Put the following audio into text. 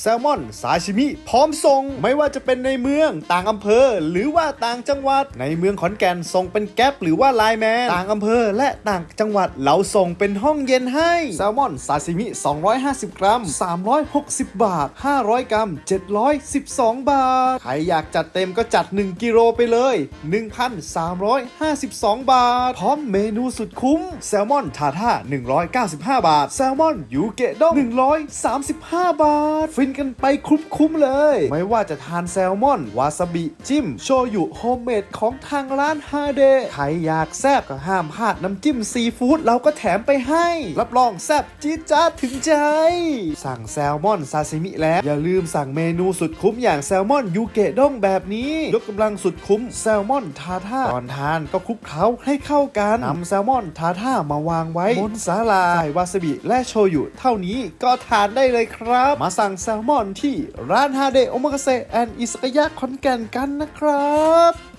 แซลมอนซาชิมิ พร้อมส่ง ไม่ว่าจะเป็นในเมืองต่างอำเภอ หรือว่าต่างจังหวัด ในเมืองขอนแก่นส่งเป็นแก๊ปหรือว่าไลน์แมนต่างอำเภอและต่างจังหวัดเราส่งเป็นห้องเย็นให้ แซลมอนซาชิมิ 250 กรัม 360 บาท 500 กรัม 712 บาท ใครอยากจัดเต็มก็จัด 1 กิโลไปเลย 1,352 บาท พร้อมเมนูสุดคุ้ม แซลมอนทาท่า195 บาท แซลมอนยูเกะด้ง135 บาทฟินกันไปคุ้มๆเลย ไม่ว่าจะทานแซลมอน วาซาบิ จิ้ม โชยุโฮมเมดของทางร้านฮาเดใครอยากแซบก็ห้ามพลาดน้ำจิ้มซีฟู้ดเราก็แถมไปให้ รับรองแซบจี๊ดจ๊าดถึงใจ สั่งแซลมอนซาซิมิแล้ว อย่าลืมสั่งเมนูสุดคุ้มอย่างแซลมอนยูเกะด้งแบบนี้ ยกกำลังสุดคุ้มแซลมอนทาท่าก่อนทานก็คลุกเคล้าให้เข้ากันนำแซลมอนทาท่ามาวางไว้บนสาลาใส่วาซาบิและโชยุเท่านี้ก็ทานได้เลยครับ มาสั่งแซลมอนที่ร้านฮาเดโอมากาเซแอนอิสกยะคอนแก่นกันนะครับ